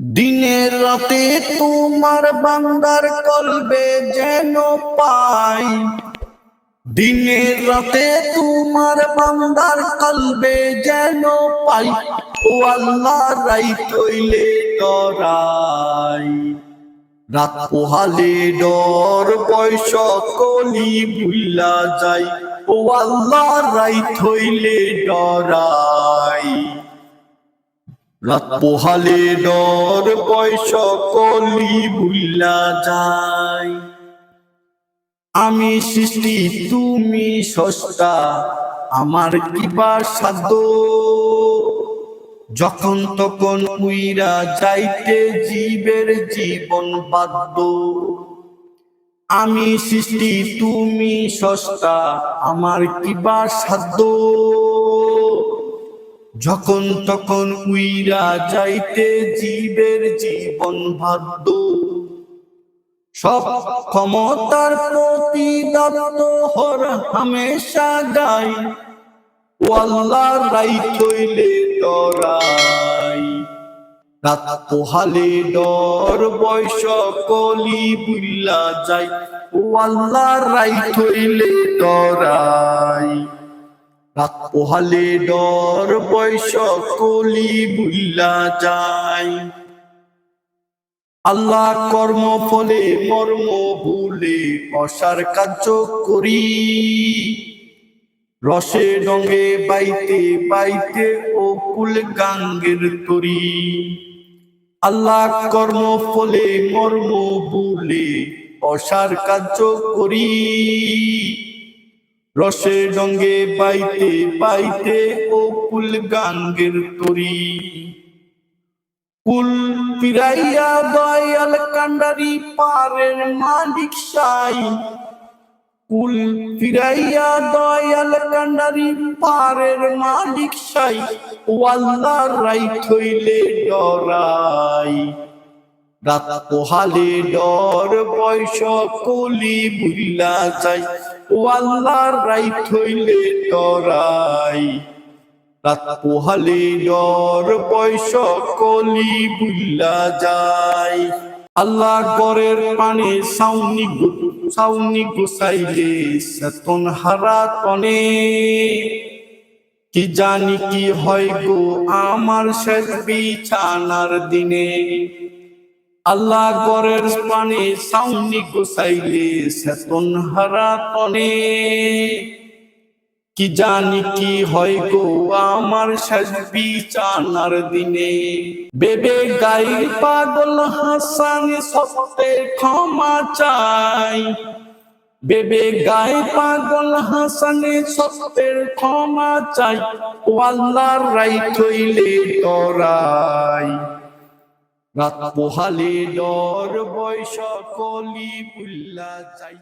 দিনের রাতে তোমার বান্দার কলবে যেন পাই। দিনের রাতে তোমার বান্দার কলবে যেন পাই। ও আল্লাহ রাই তৈলে তরাই। রাত পোহালে ডর বয়স কলি ভুল্লা যাই ও আল্লাহ রাই থইলে ডরাই। রাত পোহালে ডর বয়স কলি ভুল্লা যাই আমি সৃষ্টি, তুমি সস্তা আমার কিবা সাধ্য। যখন তখন উইরা যাইতে জীবের জীবন বাধ্য। আমি সৃষ্টি, তুমি সস্তা আমার কিবা সাধ্য। যখন তখন উইরা যাইতে জীবের জীবন বাধ্য। সব ক্ষমতার প্রতি দত্ত হর হামেশা গাই। ও আল্লাহ রাই থইলে ডরাই। রাত পোহালে ডর বয়স কলি বুল্লা যাই। ও আল্লাহ রাই থইলে ডরাই। রাত পোহালে ডর বয়স কলি যায়। আল্লাহ কর্ম ফলে মর্ম ভুলে অসার কার্য করি। রসে ডঙ্গে বাইতে বাইতে ও কুল গাঙ্গের তরি। আল্লাহ কর্ম ফলে মর্ম ভুলে অসার কার্য করি। রসে ডঙ্গে বাইতে বাইতে ও কুল গাঙ্গের তরি। কুল ফিরাইয়া দয়াল কান্ডারি পারের মালিক সাই। কুল ফিরাইয়া দয়াল কান্ডারি পারের মালিক সাই। ও আল্লাহ রাই থইলে ডরাই। রাত পোহালে ডর বয়স কলি বুল্লা যাই ও আল্লাহ রাই থইলে ডরাই। রাত পোহালে ডর বয়স কলি বুল্লা যায়। আল্লাহ গরের পানে সাউনি সাউনি গুসাইলে সতন হারা তনে। কি জানি কি হয় গো আমার শেষ বিছানার দিনে। আল্লাহ গরের পানে সাউনি গুসাইলে সতন হারা তনে কি জানি কি হয় গো আমার শেষ বিচানার দিনে। বেবে গাই পাগল হাসান সত্যে ক্ষমা চাই। বেবে গায়ে পাগল হাসানে সত্যের ক্ষমা চাই। ও আল্লাহর রাই থইলে তরাই। রাত পোহালে ডর বৈশ কলি বুল্লা যাই।